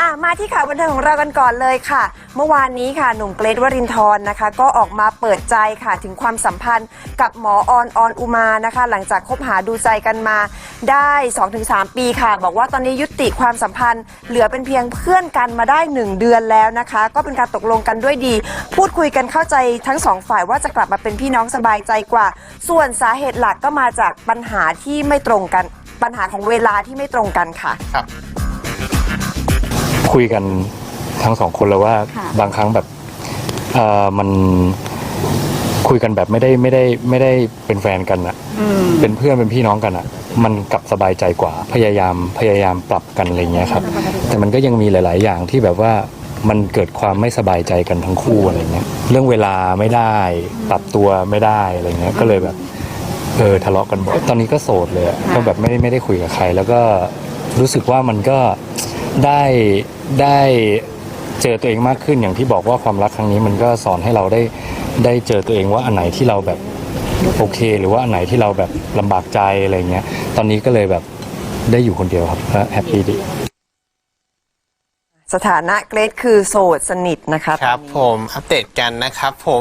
อะมาที่ข่าวบันเทิงของเรากันก่อนเลยค่ะ เมื่อวานนี้ค่ะหนุ่มเกรทวรินทร์นะคะ ก็ออกมาเปิดใจค่ะถึงความสัมพันธ์กับหมอออนออนอุมานะคะ หลังจากคบหาดูใจกันมาได้ 2-3 ปีค่ะ บอกว่าตอนนี้ยุติความสัมพันธ์ เหลือเป็นเพียงเพื่อนกันมาได้ 1 เดือนแล้วนะคะ ก็เป็นการตกลงกันด้วยดี พูดคุยกันเข้าใจทั้งสองฝ่ายว่าจะกลับมาเป็นพี่น้องสบายใจกว่า ส่วนสาเหตุหลักก็มาจากปัญหาที่ไม่ตรงกันปัญหาของเวลาที่ไม่ตรงกันค่ะ ครับ คุยกันทั้งสองคนแล้วว่าค่ะบางครั้งแบบเอ่อมันคุยกันแบบไม่ได้ไม่ได้ไม่ได้เป็นแฟนกันอะเป็นเพื่อนเป็นพี่น้องกันอะมันกลับสบายใจกว่าพยายามพยายามปรับกันอะไรเงี้ยครับ แต่มันก็ยังมีหลาย ๆ อย่างที่แบบว่ามันเกิดความไม่สบายใจกันทั้งคู่อะไรเงี้ยเรื่องเวลาไม่ได้ ปรับตัวไม่ได้อะไรเงี้ยก็เลยแบบเออทะเลาะกันบ่อยตอนนี้ก็โสดเลยอะก็แบบไม่ได้ไม่ได้คุยกับใคร แล้วก็รู้สึกว่ามันก็ ได้ได้เจอตัวเองมากขึ้นอย่างที่บอกว่าความรักครั้งนี้มันก็สอนให้เราได้ได้เจอตัวเองว่าอันไหนที่เราแบบโอเค หรือว่าอันไหนที่เราแบบลำบากใจอะไรเงี้ยตอนนี้ก็เลยแบบได้อยู่คนเดียวครับก็แฮปปี้ดี สถานะเกรดคือโสดสนิทนะคะ ครับตอนนี้ผมอัปเดตกันนะครับผม